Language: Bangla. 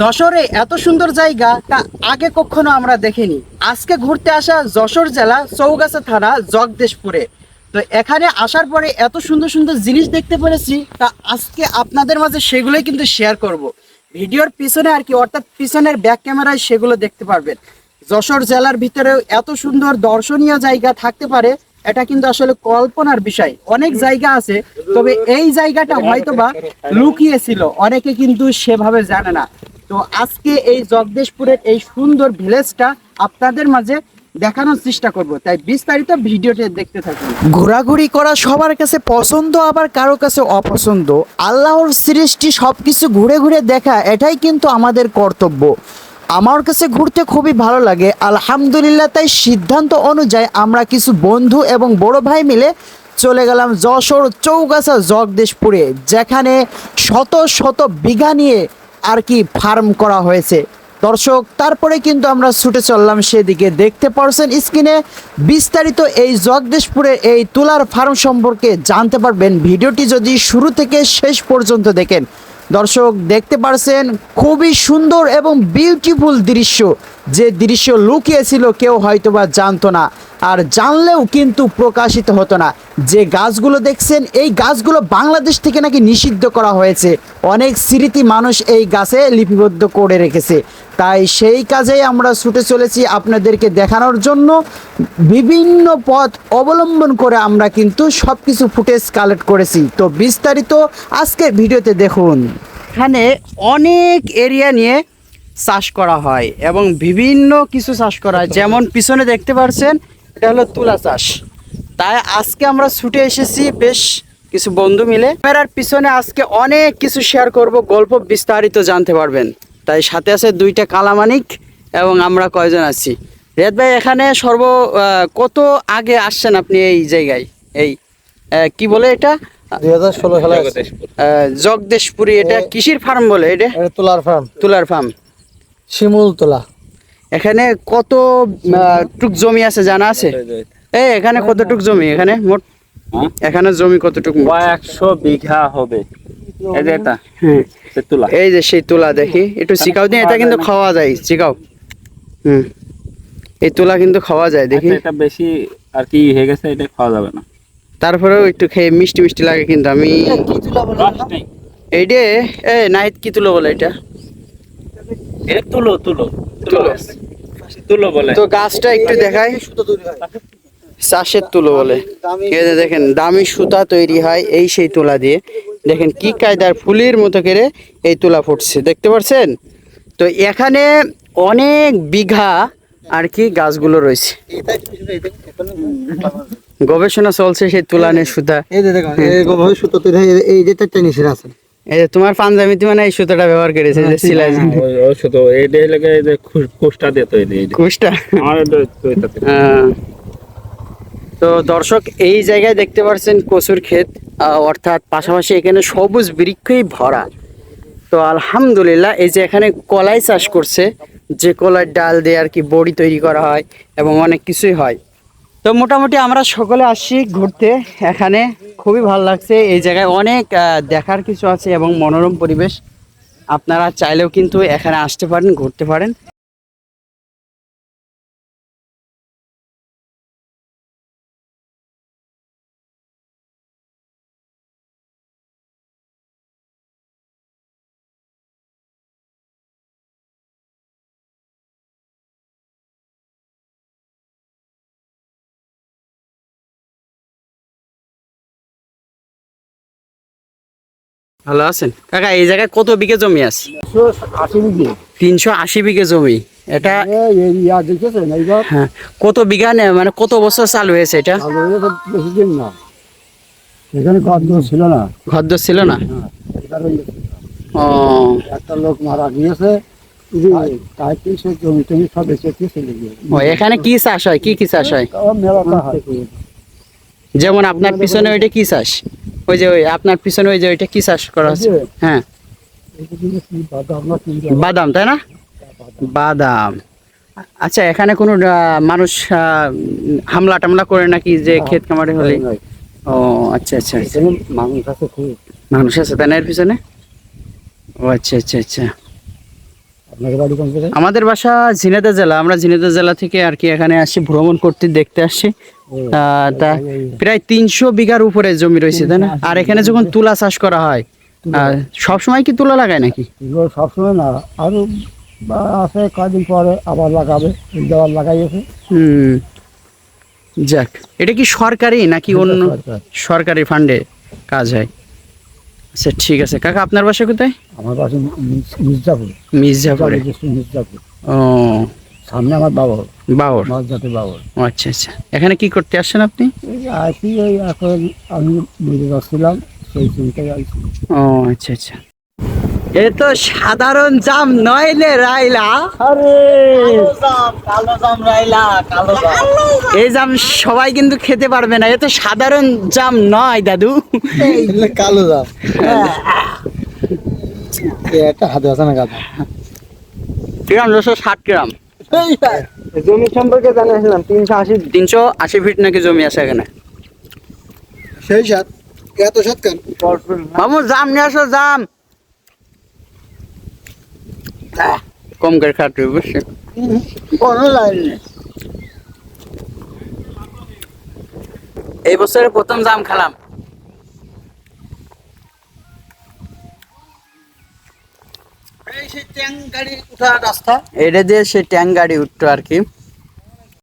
যশোরে এত সুন্দর জায়গা তা আগে কখনো আমরা দেখিনি। আজকে ঘুরতে আসা যশোর জেলা চৌগাছা থানা, জগদেশপুরে। তো এখানে আসার পরে এত সুন্দর সুন্দর জিনিস দেখতে পেরেছি, তা আজকে আপনাদের মাঝে সেগুলোই কিন্তু শেয়ার করব। ভিডিওর পিছনে আর কি, অর্থাৎ পিছনের ব্যাক ক্যামেরায় সেগুলো দেখতে পারবেন। যশোর জেলার ভিতরেও এত সুন্দর দর্শনীয় জায়গা থাকতে পারে, এটা কিন্তু আসলে কল্পনার বিষয়। অনেক জায়গা আছে, তবে এই জায়গাটা হয়তোবা লুকিয়ে ছিল অনেকে কিন্তু সেভাবে জানে না। তো আজকে এই জগদেশপুরের এই সুন্দর ভিলেজটা আপনাদের মাঝে দেখানোর চেষ্টা করব। তাই বিস্তারিত ভিডিওটি দেখতে থাকুন। ঘোরাঘুরি করা সবার কাছে পছন্দ, আবার কারও কাছে অপছন্দ। আল্লাহর সৃষ্টি সবকিছু ঘুরে ঘুরে দেখা, এটাই কিন্তু আমাদের কর্তব্য। আমার কাছে ঘুরতে খুবই ভালো লাগে। আলহামদুলিল্লাহ, তাই সিদ্ধান্ত অনুযায়ী আমরা কিছু বন্ধু এবং বড় ভাই মিলে চলে গেলাম যশোর চৌগাছা জগদেশপুরে, যেখানে শত শত বিঘা নিয়ে আর কি ফার্ম করা হয়েছে। দর্শক, তারপরে কিন্তু আমরা ছুটে চললাম সেদিকে। দেখতে পারছেন স্ক্রিনে বিস্তারিত এই জগদেশপুরের এই তুলার ফার্ম সম্পর্কে জানতে পারবেন। ভিডিওটি যদি শুরু থেকে শেষ পর্যন্ত দেখেন। দর্শক, দেখতে পারছেন খুবই সুন্দর এবং বিউটিফুল দৃশ্য। যে দৃশ্য লুকিয়েছিল কেউ হয়তোবা জানতো না। আর জানলেও কিন্তু প্রকাশিত হতো না। যে গাছগুলো দেখছেন, এই গাছগুলো বাংলাদেশ থেকে নাকি নিষিদ্ধ করা হয়েছে। অনেক স্মৃতি মানুষ এই গাছে লিপিবদ্ধ করে রেখেছে। তাই সেই কাজেই আমরা ছুটে চলেছি আপনাদেরকে দেখানোর জন্য। বিভিন্ন পথ অবলম্বন করে আমরা কিন্তু সব কিছু ফুটেজ কালেক্ট করেছি। তো বিস্তারিত আজকের ভিডিওতে দেখুন। এখানে অনেক এরিয়া নিয়ে চাষ করা হয় এবং বিভিন্ন কিছু চাষ করা হয়। যেমন পিছনে দেখতে পাচ্ছেন এটা হলো তুলা চাষ। তাই আজকে আমরা ছুটে এসেছি বেশ কিছু বন্ধু মিলে। ক্যামেরার পিছনে আজকে অনেক কিছু শেয়ার করব গল্প বিস্তারিত জানতে পারবেন। তাই সাথে আছে দুইটা কালামানিক এবং আমরা কয়জন আছি। রেদ ভাই এখানে সর্ব কত আগে আসছেন আপনি এই জায়গায়? এই কি বলে এটা? দুই হাজার ষোলো সালে জগদেশপুরি এটা কিসির ফার্ম বলে এটা? এটা তোলার ফার্ম তুলার ফার্ম শিমুল তোলা। এখানে কত টুক জমি আছে জানা আছে? এই এখানে কতটুক জমি? এখানে মোট? এখানে জমি কতটুকু একশো বিঘা হবে। এই যে এটা হ্যাঁ তুলা। এই যে সেই তুলা দেখি। একটু শিখাও দিন এটা কিন্তু খাওয়া যায় শিখাও হুম। এই তুলা কিন্তু খাওয়া যায় দেখি। আচ্ছা, এটা বেশি আর কি হয়ে গেছে এটা খাওয়া যাবে না। তারপরেও একটু খেয়ে মিষ্টি মিষ্টি লাগে কিন্তু আমি এইটে এ নাহিদ কি তুলো বলে এটা? এটা তুলো তুলো। তুলো। তুলো বলে। তো গাছটা একটু দেখাই। চাষের তুলো বলে। এই দেখেন দামি সুতা তৈরি হয় এই সেই তুলা দিয়ে। দেখেন কি কায়দার ফুলের মতো করে এই তুলা ফুটছে দেখতে পাচ্ছেন তো এখানে অনেক বিঘা আর কি গাছগুলো রয়েছে। গবেষণা চলছে সেই তুলানের সুতা। এই যে দেখো তৈরি হয় এই যে চারটে আছে। এই যে তোমার পাঞ্জাবিতে মানে এই সুতাটা ব্যবহার করেছে যে সিলাই ওই ওই শুধু এইটা লাগে এই যে কুষ্টা দিয়ে তৈরি। কুশটা আমার ওইটাতে। তো দর্শক এই জায়গায় দেখতে পাচ্ছেন কচুর ক্ষেত অর্থাৎ পাশাপাশি এখানে সবুজ বৃক্ষই ভরা। তো আলহামদুলিল্লাহ এই যে এখানে কলাই চাষ করছে যে কলার ডাল দিয়ে আর কি বড়ি তৈরি করা হয় এবং অনেক কিছুই হয়। তো মোটামুটি আমরা সকলে আসি ঘুরতে এখানে খুবই ভালো লাগছে। এই জায়গায় অনেক দেখার কিছু আছে এবং মনোরম পরিবেশ। আপনারা চাইলেও কিন্তু এখানে আসতে পারেন, ঘুরতে পারেন। ভালো আছেন? কাকা এই জায়গায় কত বিঘে জমি আছে? তিনশো আশি বিঘে। জমি। এটা হ্যাঁ কত বিঘা নে মানে কত বছর চালু হয়েছে এটা? এখানে ছিল না। ঘর ছিল না? ও। একটা লোক মারা গিয়েছে। এখানে কি চাষ হয়? কি কি চাষ হয়? হয়। যেমন আপনার পিছনে ওইটা কি চাষ? ওই যে ওই আপনার পিছনে ওই যে ওইটা কি চাষ করা হচ্ছে? হ্যাঁ। কি বাদাম তাই না? বাদাম। আচ্ছা এখানে কোনো মানুষ আহ, হামলা টামলা করে নাকি যে ক্ষেত কামারে হলে? ও আচ্ছা আচ্ছা আচ্ছা। মানুষ আছে মানুষ আছে তাই না এর পিছনে? ও আচ্ছা আচ্ছা আচ্ছা আপনাদের বাড়ি কোন জায়গায় আমাদের বাসা ঝিনেদা জেলা। আমরা ঝিনেদা জেলা থেকে আর কি এখানে আসি ভ্রমণ করতে দেখতে আসছি তা প্রায় তিনশো বিঘার উপরে জমি রয়েছে তাই না? আর এখানে যখন তুলা চাষ করা হয় সব সময় কি তুলা লাগায় নাকি? সবসময় না আরও আছে কদিন পরে আবার লাগাবে দেওয়ার লাগাইয়েছে। হুম যাক। এটা কি সরকারি নাকি অন্য সরকারি ফান্ডে কাজ হয়? আচ্ছা ঠিক আছে। কাকা আপনার বাসা কোথায়? আমার বাসা মির্জ- মির্জাপুর। মির্জাপুরে। মির্জাপুর ও। সামনে আমার বাবর। বাবর। মাঝজাতে বাবর। আচ্ছা আচ্ছা। এখানে কি করতে আসছেন আপনি? আসি ওই এখন আমি বুঝে যাচ্ছিলাম সেই চিন্তায় ও আচ্ছা আচ্ছা। এ তো সাধারণ জাম নয় রে রাইলা? আরে। কালো জাম রাইলা কালো জাম। এই জাম সবাই কিন্তু খেতে পারবে না এ তো সাধারণ জাম নয় দাদু। কালো দাম একটা হাতে আছে না গাদা গ্রাম দুশো ষাট গ্রাম জমি সম্পর্কে জানিয়েছিলাম তিনশো আশি তিনশো আশি ফিট নাকি জমি আছে এখানে? সেই সাত। এত সাত কেন? মামু জাম নিয়ে আসো জাম। কম করে খাটবে বুঝছি? কোনো লাইন নেই এই বছরের প্রথম জাম খেলাম। এই সেই ট্যাং গাড়ি উঠা রাস্তা। এটা দিয়ে সেই ট্যাং গাড়ি উঠতো আর কি।